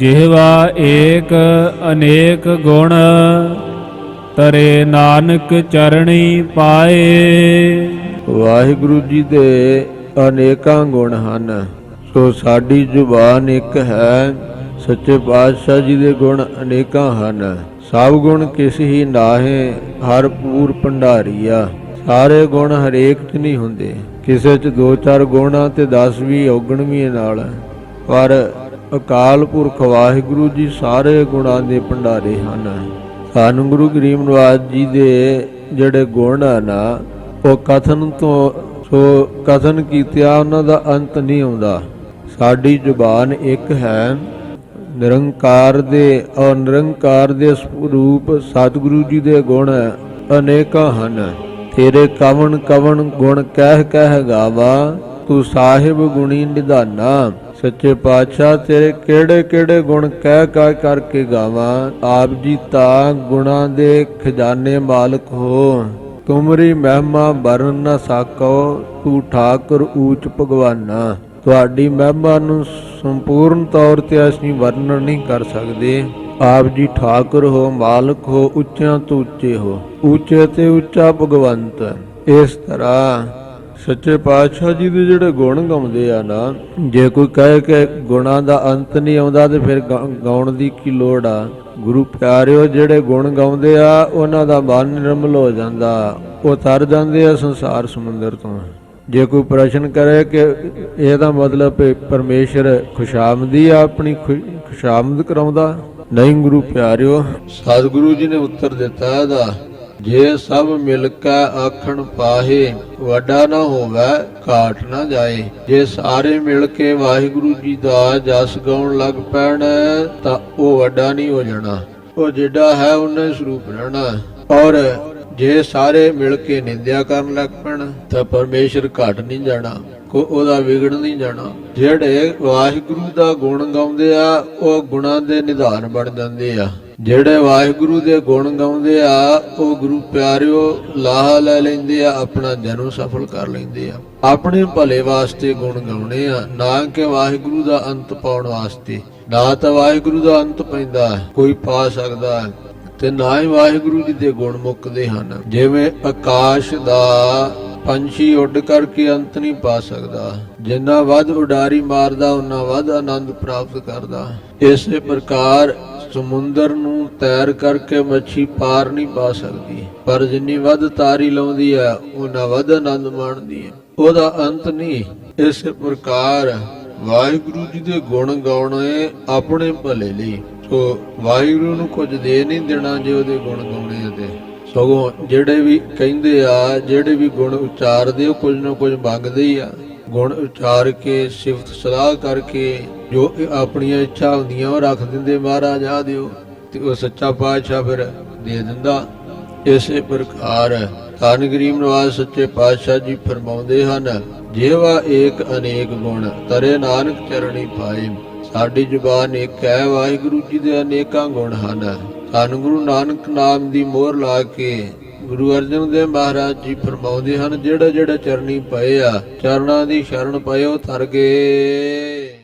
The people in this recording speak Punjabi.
ਜਿਹਵਾ ਏਕ ਅਨੇਕ ਗੁਣ, ਤਰੇ ਨਾਨਕ ਚਰਣੀ ਪਾਏ। ਵਾਹਿਗੁਰੂ ਜੀ ਦੇ ਅਨੇਕਾਂ ਗੁਣ ਹਨ। ਸੋ ਸਾਡੀ ਜ਼ੁਬਾਨ ਇੱਕ ਹੈ, ਸੱਚੇ ਪਾਤਸ਼ਾਹ ਜੀ ਦੇ ਗੁਣ ਅਨੇਕਾਂ ਹਨ। ਸਭ ਗੁਣ ਕਿਸ ਹੀ ਨਾਹੇ, ਹਰ ਪੂਰ ਭੰਡਾਰੀਆ। ਸਾਰੇ ਗੁਣ ਹਰੇਕ ਚ ਨਹੀਂ ਹੁੰਦੇ। ਕਿਸੇ ਚ ਦੋ ਚਾਰ ਗੁਣ ਆ ਤੇ 10 ਵੀ ਔਗਣ ਵੀ ਨਾਲ। ਪਰ ਅਕਾਲ ਪੁਰਖ ਵਾਹਿਗੁਰੂ ਜੀ, ਸਾਰੇ ਗੁਣਾਂ ਦੇ ਭੰਡਾਰੇ ਹਨ। ਸਾਨੂੰ ਗੁਰੂ ਗਰੀਬ ਨਵਾਜ ਜੀ ਦੇ ਜਿਹੜੇ ਗੁਣ ਆ ਨਾ, ਉਹ ਕਥਨ ਤੋਂ, ਸੋ ਕਥਨ ਕੀਤਿਆ ਉਹਨਾਂ ਦਾ ਅੰਤ ਨਹੀਂ ਆਉਂਦਾ। ਸਾਡੀ ਜ਼ੁਬਾਨ ਇੱਕ ਹੈ, ਨਿਰੰਕਾਰ ਦੇ ਔਰ ਨਿਰੰਕਾਰ ਦੇ ਸਰੂਪ ਸਤਿਗੁਰੂ ਜੀ ਦੇ ਗੁਣ ਅਨੇਕਾਂ ਹਨ। ਤੇਰੇ ਕਵਣ ਕਵਣ ਗੁਣ ਕਹਿ ਕਹਿ ਗਾਵਾ, ਤੂੰ ਸਾਹਿਬ ਗੁਣੀ ਨਿਧਾਨਾ। ਸੱਚੇ ਪਾਤਸ਼ਾਹ, ਤੇਰੇ ਕਿਹੜੇ ਕਿਹੜੇ ਗੁਣ ਕਹਿ ਕਹਿ ਕਰਕੇ ਗਾਵਾਂ? ਆਪ ਜੀ ਤਾਂ ਗੁਣਾਂ ਦੇ ਖਜ਼ਾਨੇ ਮਾਲਕ ਹੋ। ਤੁਮਰੀ ਮਹਿਮਾ ਵਰਨ ਨ ਸਾਕੋ, ਤੂੰ ਠਾਕੁਰ ਊਚ ਭਗਵਾਨਾ। ਤੁਹਾਡੀ ਮਹਿਮਾ ਨੂੰ ਸੰਪੂਰਨ ਤੌਰ ਤੇ ਅਸੀਂ ਵਰਣਨ ਨਹੀਂ ਕਰ ਸਕਦੇ। ਆਪ ਜੀ ਠਾਕੁਰ ਹੋ, ਮਾਲਕ ਹੋ, ਉੱਚਿਆਂ ਤੋਂ ਉੱਚੇ ਹੋ। ਉੱਚੇ ਤੇ ਉੱਚਾ ਭਗਵੰਤ, ਇਸ ਤਰ੍ਹਾਂ ਸੱਚੇ ਪਾਤਸ਼ਾਹ ਜੀ ਦੇ ਜਿਹੜੇ ਗੁਣ ਗਾਉਂਦੇ ਆ ਨਾ, ਜੇ ਕੋਈ ਕਹੇ ਕਿ ਗੁਣਾਂ ਦਾ ਅੰਤ ਨਹੀਂ ਆਉਂਦਾ ਤੇ ਫਿਰ ਗਾਉਣ ਦੀ ਕੀ ਲੋੜ ਆ? ਗੁਰੂ ਪਿਆਰਿਓ, ਜਿਹੜੇ ਗੁਣ ਗਾਉਂਦੇ ਆ, ਉਹਨਾਂ ਦਾ ਮਨ ਨਿਰਮਲ ਹੋ ਜਾਂਦਾ। ਉਹ ਤਰ ਜਾਂਦੇ ਆ ਸੰਸਾਰ ਸਮੁੰਦਰ ਤੋਂ। ਜੇ ਕੋਈ ਪ੍ਰਸ਼ਨ ਕਰੇ ਕਿ ਇਹਦਾ ਮਤਲਬ ਹੈ ਪਰਮੇਸ਼ਰ ਖੁਸ਼ਾਮਦੀ ਆ, ਆਪਣੀ ਖੁ- ਖੁਸ਼ਾਮਦ ਕਰਾਉਂਦਾ? ਨਹੀਂ ਗੁਰੂ ਪਿਆਰਿਓ, ਸਤਿਗੁਰੂ ਜੀ ਨੇ ਉੱਤਰ ਦਿੱਤਾ ਇਹਦਾ। ਜੇ ਸਭ ਮਿਲ ਕੇ ਆਖਣ ਪਾਹੇ, ਵੱਡਾ ਨਾ ਹੋਵੇ, ਘਾਟ ਨਾ ਜਾਏ। ਜੇ ਸਾਰੇ ਮਿਲ ਕੇ ਵਾਹਿਗੁਰੂ ਜੀ ਦਾ ਜਸ ਗਾਉਣ ਲੱਗ ਪੈਣ, ਤਾਂ ਉਹ ਵੱਡਾ ਨਹੀਂ ਹੋ ਜਾਣਾ। ਉਹ ਜਿਹੜਾ ਹੈ, ਉਹਨੇ ਸਰੂਪ ਰਹਿਣਾ। ਔਰ ਜੇ ਸਾਰੇ ਮਿਲ ਕੇ ਨਿੰਦਿਆ ਕਰਨ ਲੱਗ ਪੈਣ, ਤਾਂ ਪਰਮੇਸ਼ਰ ਘਟ ਨਹੀਂ ਜਾਣਾ। ਕੋ ਉਹਦਾ ਵਿਗੜ ਨਹੀਂ ਜਾਣਾ। ਜਿਹੜੇ ਵਾਹਿਗੁਰੂ ਦਾ ਗੁਣ ਗਾਉਂਦੇ ਆ, ਉਹ ਗੁਣਾਂ ਦੇ ਨਿਧਾਨ ਬਣ ਜਾਂਦੇ ਆ। ਜਿਹੜੇ ਵਾਹਿਗੁਰੂ ਦੇ ਗੁਣ ਗਾਉਂਦੇ ਆ, ਉਹ ਗੁਰੂ ਪਿਆਰਿਓ ਲਾਹਾ ਲੈ ਲੈਂਦੇ ਆ, ਆਪਣਾ ਜਨਮ ਸਫਲ ਕਰ ਲੈਂਦੇ ਆ। ਆਪਣੇ ਭਲੇ ਵਾਸਤੇ ਗੁਣ ਗਾਉਣੇ ਆ, ਨਾ ਕਿ ਵਾਹਿਗੁਰੂ ਦਾ ਅੰਤ ਪਾਉਣ ਵਾਸਤੇ। ਨਾ ਤਾਂ ਵਾਹਿਗੁਰੂ ਦਾ ਅੰਤ ਪੈਂਦਾ, ਕੋਈ ਪਾ ਸਕਦਾ। ਹੈ ਤੇ ਨਾ ਹੀ ਵਾਹਿਗੁਰੂ ਜੀ ਦੇ ਗੁਣ ਮੁੱਕਦੇ ਹਨ। ਜਿਵੇਂ ਆਕਾਸ਼ ਦਾ ਪੰਛੀ ਉੱਡ ਕਰਕੇ ਅੰਤ ਨਹੀਂ ਪਾ ਸਕਦਾ। ਜਿੰਨਾ ਵੱਧ ਉਡਾਰੀ ਮਾਰਦਾ ਉਹਨਾਂ ਵੱਧ ਆਨੰਦ ਪ੍ਰਾਪਤ ਕਰਦਾ। ਇਸੇ ਪ੍ਰਕਾਰ ਸਮੁੰਦਰ ਨੂੰ ਤੈਰ ਕਰਕੇ ਮੱਛੀ ਪਾਰ ਨਹੀਂ ਪਾ ਸਕਦੀ। ਪਰ ਜਿੰਨੀ ਵੱਧ ਤਾਰੀ ਲਾਉਂਦੀ ਹੈ ਉਹਨਾਂ ਵੱਧ ਆਨੰਦ ਮਾਣਦੀ ਹੈ। ਉਹਦਾ ਅੰਤ ਨਹੀਂ। ਇਸੇ ਪ੍ਰਕਾਰ ਵਾਹਿਗੁਰੂ ਜੀ ਦੇ ਗੁਣ ਗਾਉਣੇ ਆਪਣੇ ਭਲੇ ਲਈ। ਸੋ ਵਾਹਿਗੁਰੂ ਨੂੰ ਕੁਝ ਦੇ ਨਹੀਂ ਦੇਣਾ ਜੇ ਉਹਦੇ ਗੁਣ ਗਾਉਣੇ ਆ ਸਗੋਂ ਜਿਹੜੇ ਵੀ ਕਹਿੰਦੇ ਆ, ਜਿਹੜੇ ਵੀ ਗੁਣ ਉਚਾਰਦੇ, ਉਹ ਕੁਝ ਨਾ ਕੁਝ ਮੰਗਦੇ ਹੀ ਆ। ਗੁਣ ਉਚਾਰ ਕੇ, ਸਿਫਤ ਸਲਾਹ ਕਰਕੇ, ਜੋ ਆਪਣੀਆਂ ਇੱਛਾ ਹੁੰਦੀਆਂ, ਉਹ ਰੱਖ ਦਿੰਦੇ। ਮਹਾਰਾਜ, ਆ ਦਿਓ। ਤੇ ਉਹ ਸੱਚਾ ਪਾਤਸ਼ਾਹ ਫਿਰ ਦੇ ਦਿੰਦਾ। ਇਸੇ ਪ੍ਰਕਾਰ ਧੰਨ ਗਰੀਬ ਨਵਾਜ਼ ਸੱਚੇ ਪਾਤਸ਼ਾਹ ਜੀ ਫਰਮਾਉਂਦੇ ਹਨ, ਜੇਵਾ ਏਕ ਅਨੇਕ ਗੁਣ, ਤਰੇ ਨਾਨਕ ਚਰਣੀ ਪਾਏ। ਸਾਡੀ ਜ਼ੁਬਾਨ ਇੱਕ ਹੈ, ਵਾਹਿਗੁਰੂ ਜੀ ਦੇ ਅਨੇਕਾਂ ਗੁਣ ਹਨ। ਧੰਨ ਗੁਰੂ ਨਾਨਕ ਨਾਮ ਦੀ ਮੋਹਰ ਲਾ ਕੇ ਗੁਰੂ ਅਰਜਨ ਦੇਵ ਮਹਾਰਾਜ ਜੀ ਫਰਮਾਉਂਦੇ ਹਨ, ਜਿਹੜਾ ਜਿਹੜਾ ਚਰਨੀ ਪਏ ਆ, ਚਰਨਾਂ ਦੀ ਸ਼ਰਨ ਪਏ, ਉਹ ਤਰ ਗਏ।